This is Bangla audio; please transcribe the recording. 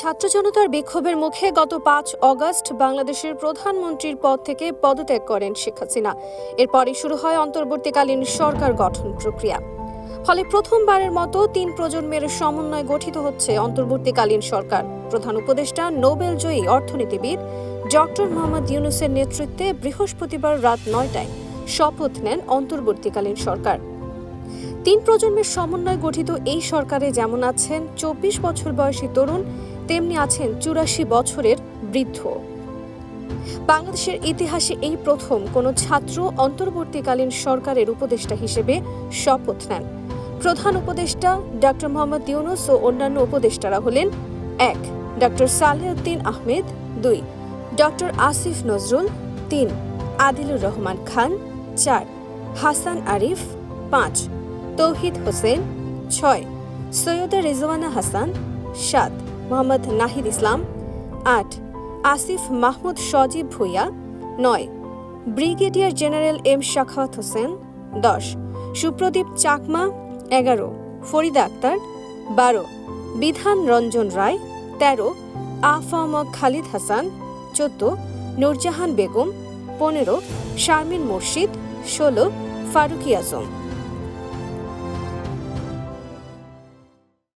ছাত্র জনতার বিক্ষোভের মুখে গত পাঁচ অগস্ট বাংলাদেশের প্রধানমন্ত্রীর পদ থেকে পদত্যাগ করেন শেখ হাসিনা। এরপরই শুরু হয় অন্তর্বর্তীকালীন সরকার গঠন প্রক্রিয়া। ফলে প্রথমবারের মতো তিন প্রজন্মের সমন্বয় গঠিত হচ্ছে অন্তর্বর্তীকালীন সরকার। প্রধান উপদেষ্টা, নোবেল জয়ী অর্থনীতিবিদ ডক্টর মোহাম্মদ ইউনুসের নেতৃত্বে বৃহস্পতিবার রাত নয়টায় শপথ নেন অন্তর্বর্তীকালীন সরকার। তিন প্রজন্মের সমন্বয় গঠিত এই সরকারে যেমন আছেন, চব্বিশ বছর বয়সী তরুণ তেমনি আছেন চুরাশি বছরের বৃদ্ধ। বাংলাদেশের ইতিহাসে এই প্রথম কোনো ছাত্র অন্তর্বর্তীকালীন সরকারের উপদেষ্টা হিসেবে শপথ নেন। প্রধান উপদেষ্টা ডক্টর মোহাম্মদ ইউনুস ও অন্যান্য উপদেষ্টারা হলেন এক ডক্টর সালেউদ্দিন আহমেদ, দুই ডক্টর আসিফ নজরুল, তিন, আদিলুর রহমান খান, চার, হাসান আরিফ, পাঁচ, তৌহিদ হোসেন, ছয়, সৈয়দা রিজওয়ানা হাসান, সাত মোহাম্মদ নাহিদ ইসলাম, আট, আসিফ মাহমুদ সজীব ভুইয়া, নয়, brigadier general M Shakhawat Hossain, দশ, সুপ্রদীপ চাকমা, এগারো, ফরিদা আক্তার, বারো, বিধান রঞ্জন রায়, তেরো আফম খালিদ হাসান, চোদ্দ, নূরজাহান বেগম, পনেরো, শারমিন মুর্শিদ, ষোলো, ফারুকি আজম।